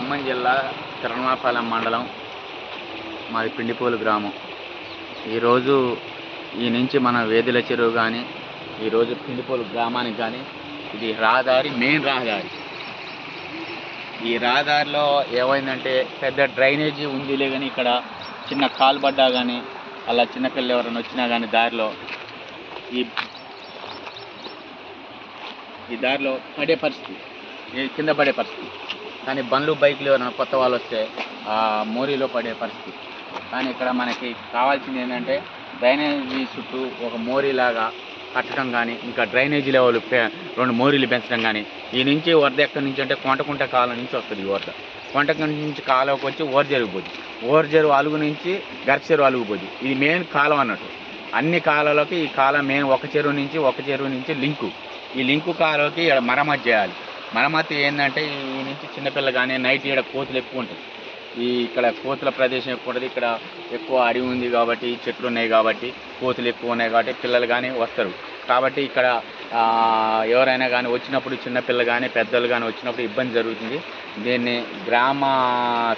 ఖమ్మం జిల్లా తిరణాపాలెం మండలం మాది పిండిపోలు గ్రామం. ఈరోజు ఈ నుంచి మన వేదిల చెరువు కానీ ఈరోజు పిండిపోలు గ్రామానికి కానీ ఇది రహదారి మెయిన్ రహదారి. ఈ రహదారిలో ఏమైందంటే పెద్ద డ్రైనేజీ ఉందిలే కానీ ఇక్కడ చిన్న కాలు పడ్డా కానీ అలా చిన్నపిల్లలు ఎవరైనా వచ్చినా కానీ దారిలో ఈ ఈ దారిలో పడే పరిస్థితి కింద పడే పరిస్థితి. కానీ బండ్లు బైకులు ఎవరైనా కొత్త వాళ్ళు వస్తే మోరీలో పడే పరిస్థితి. కానీ ఇక్కడ మనకి కావాల్సింది ఏంటంటే డ్రైనేజీ చుట్టూ ఒక మోరీలాగా కట్టడం కానీ ఇంకా డ్రైనేజీ లెవెల్ రెండు మోరీలు పెంచడం కానీ ఈ నుంచి వరద ఎక్కడి నుంచి అంటే కొంటకుంట కాలం నుంచి వస్తుంది ఈ వరద. కొంటకుంట నుంచి కాలువకి వచ్చి ఓర్జెరుగు పోద్ది. ఓర్జెరువు అలుగు నుంచి గర్చెరువు అలుగు ఇది మెయిన్ కాలం అన్నట్టు. అన్ని కాలాలకి ఈ కాలం మెయిన్ ఒక చెరువు నుంచి ఒక చెరువు నుంచి లింకు. ఈ లింకు కాలువకి ఇక్కడ మరమ్మతు చేయాలి. మరమ్మతు ఏంటంటే ఈ నుంచి చిన్నపిల్ల కానీ నైట్ ఇక్కడ కోతులు ఎక్కువ ఉంటాయి. ఈ ఇక్కడ కోతుల ప్రదేశం ఎక్కువ ఉంటుంది. ఇక్కడ ఎక్కువ అడవి ఉంది కాబట్టి చెట్లు ఉన్నాయి కాబట్టి కోతులు ఎక్కువ ఉన్నాయి కాబట్టి పిల్లలు కానీ వస్తారు. కాబట్టి ఇక్కడ ఎవరైనా కానీ వచ్చినప్పుడు చిన్నపిల్ల కానీ పెద్దలు కానీ వచ్చినప్పుడు ఇబ్బంది జరుగుతుంది. దీన్ని గ్రామ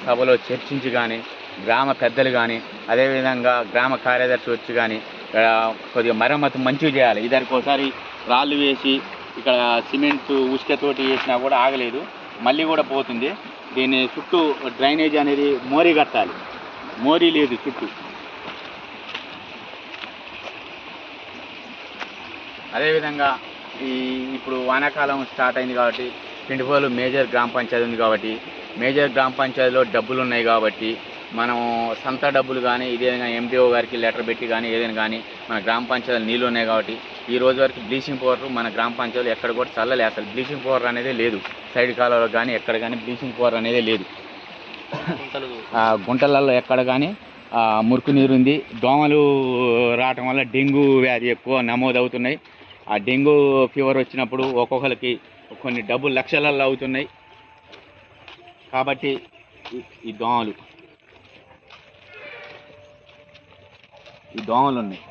సభలో చర్చించి కానీ గ్రామ పెద్దలు కానీ అదేవిధంగా గ్రామ కార్యదర్శి వచ్చి కానీ ఇక్కడ కొద్దిగా మరమ్మతు మంచిగా చేయాలి. ఇద్దరికి ఒకసారి రాళ్ళు వేసి ఇక్కడ సిమెంట్ ఉసుకతోటి వేసినా కూడా ఆగలేదు. మళ్ళీ కూడా పోతుంది. దీని చుట్టూ డ్రైనేజ్ అనేది మోరీ కట్టాలి. మోరీ లేదు చుట్టూ. అదేవిధంగా ఈ ఇప్పుడు వానాకాలం స్టార్ట్ అయింది కాబట్టి పిండిపోలు మేజర్ గ్రామ పంచాయతీ ఉంది కాబట్టి మేజర్ గ్రామ పంచాయతీలో డబ్బులు ఉన్నాయి కాబట్టి మనం సంత డబ్బులు కానీ ఇదేదైనా ఎండిఓ గారికి లెటర్ పెట్టి కానీ ఏదైనా కానీ మన గ్రామ పంచాయతీలు నీళ్ళు ఉన్నాయి కాబట్టి ఈ రోజు వరకు బ్లీచింగ్ పౌడర్ మన గ్రామ పంచాయతీలో ఎక్కడ కూడా చల్లలే. అసలు బ్లీచింగ్ పౌడర్ అనేది లేదు. సైడ్ కాలువలో కానీ ఎక్కడ కానీ బ్లీచింగ్ పౌడర్ అనేది లేదు. గుంటలలో ఎక్కడ కానీ మురికి నీరు ఉంది. దోమలు రావటం వల్ల డెంగ్యూ వ్యాధి ఎక్కువ నమోదవుతున్నాయి. ఆ డెంగ్యూ ఫీవర్ వచ్చినప్పుడు ఒక్కొక్కరికి కొన్ని డబ్బులు లక్షలలో అవుతున్నాయి. కాబట్టి ఈ దోమలు. ఈ దోమలు ఉన్నాయి.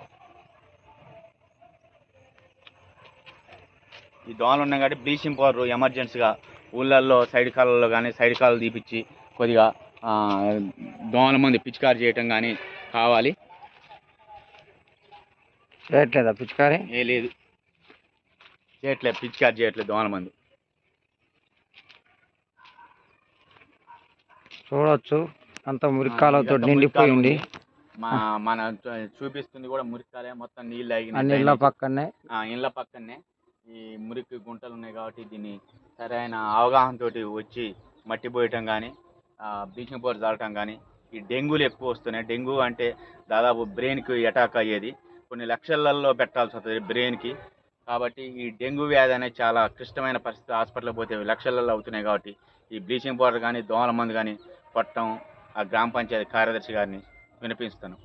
ఈ దోమలు ఉన్నాయి కాబట్టి బ్లీచింగ్ పౌడర్ ఎమర్జెన్సీగా ఊళ్ళల్లో సైడ్ కాలంలో కానీ సైడ్ కాలు తీపిచ్చి కొద్దిగా దోమల మంది పిచికారి చేయటం కానీ కావాలి. చేయట్లేదా పిచికారి? ఏ లేదు. చేయట్లేదు పిచికారి చేయట్లేదు దోమల మంది. చూడొచ్చు. అంత మురికాలతో నిండిపోయి ఉంది మా మన చూపిస్తుంది కూడా మురికాలే మొత్తం నీళ్ళు ఆ ఆగినాయి నీళ్ళ పక్కనే. ఇండ్ల పక్కనే ఈ మురికి గుంటలు ఉన్నాయి కాబట్టి దీన్ని సరైన అవగాహనతోటి వచ్చి మట్టి పోయటం కానీ బ్లీచింగ్ పౌడర్ చల్లటం కానీ ఈ డెంగ్యూలు ఎక్కువ వస్తున్నాయి. డెంగ్యూ అంటే దాదాపు బ్రెయిన్కి అటాక్ అయ్యేది. కొన్ని లక్షలలో పెట్టాల్సి వస్తుంది బ్రెయిన్కి. కాబట్టి ఈ డెంగ్యూ వ్యాధి అనేది చాలా క్లిష్టమైన పరిస్థితి. హాస్పిటల్కి పోతే లక్షలలో అవుతున్నాయి కాబట్టి ఈ బ్లీచింగ్ పౌడర్ కానీ దోమల మందు కానీ కొట్టడం ఆ గ్రామ పంచాయతీ కార్యదర్శి గారిని వినిపిస్తాను.